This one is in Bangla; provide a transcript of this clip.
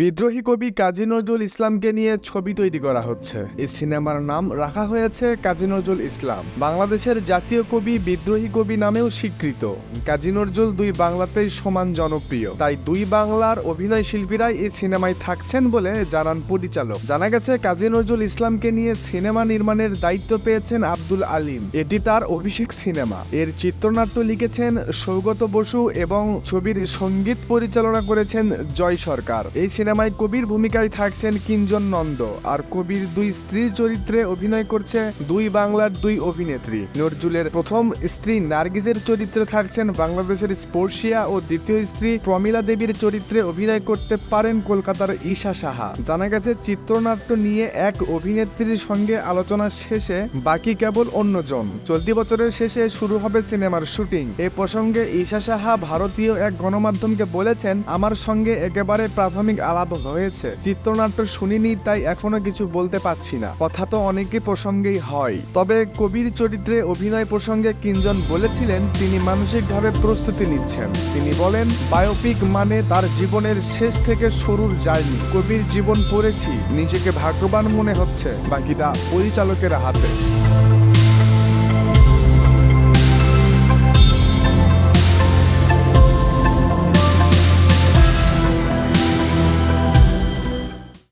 বিদ্রোহী কবি কাজী নজরুল ইসলামকে নিয়ে ছবি তৈরি করা হচ্ছে। এই সিনেমার নাম রাখা হয়েছে কাজী নজরুল ইসলাম। বাংলাদেশের জাতীয় কবি বিদ্রোহী কবি নামেও স্বীকৃত। কাজী নজরুল দুই বাংলাতেই সমান জনপ্রিয়। তাই দুই বাংলার অভিনয় শিল্পীরাই এই সিনেমায় থাকছেন বলে জানান পরিচালক। জানা গেছে, কাজী নজরুল ইসলামকে নিয়ে সিনেমা নির্মাণের দায়িত্ব পেয়েছেন আব্দুল আলিম। এটি তার অভিষেক সিনেমা। এর চিত্রনাট্য লিখেছেন সৌগত বসু এবং ছবির সংগীত পরিচালনা করেছেন জয় সরকার। এই সিনেমায় কবির ভূমিকায় থাকছেন কিঞ্জন নন্দ। আর কবির দুই স্ত্রীর চরিত্রে অভিনয় করছে দুই বাংলার দুই অভিনেত্রী। নজরুলের প্রথম স্ত্রী নার্গিজের চরিত্রে থাকছেন বাংলাদেশের স্পর্শিয়া ও দ্বিতীয় স্ত্রী প্রমিলা দেবীর চরিত্রে অভিনয় করতে পারেন কলকাতার ঈশা সাহা। জানা গেছে, চিত্রনাট্য নিয়ে এক অভিনেত্রীর সঙ্গে আলোচনা শেষে বাকি কেবল অন্যজন। চলতি বছরের শেষে শুরু হবে সিনেমার শুটিং। এ প্রসঙ্গে ঈশা সাহা ভারতীয় এক গণমাধ্যমকে বলেছেন, আমার সঙ্গে একেবারে প্রাথমিক আলাপ হয়েছে। চিত্রনাট্য শুনিনি, তাই এখনও কিছু বলতে পারছি না। কথা তো অনেকই প্রসঙ্গেই হয়। তবে কবির চরিত্রে অভিনয় প্রসঙ্গে কিঞ্জন বলেছিলেন, তিনি মানসিকভাবে প্রস্তুতি নিচ্ছেন। তিনি বলেন, বায়োপিক মানে তার জীবনের শেষ থেকে শুরুর জার্নি। কবির জীবন পড়েছি, নিজেকে ভাগ্যবান মনে হচ্ছে, বাকিটা পরিচালকের হাতে।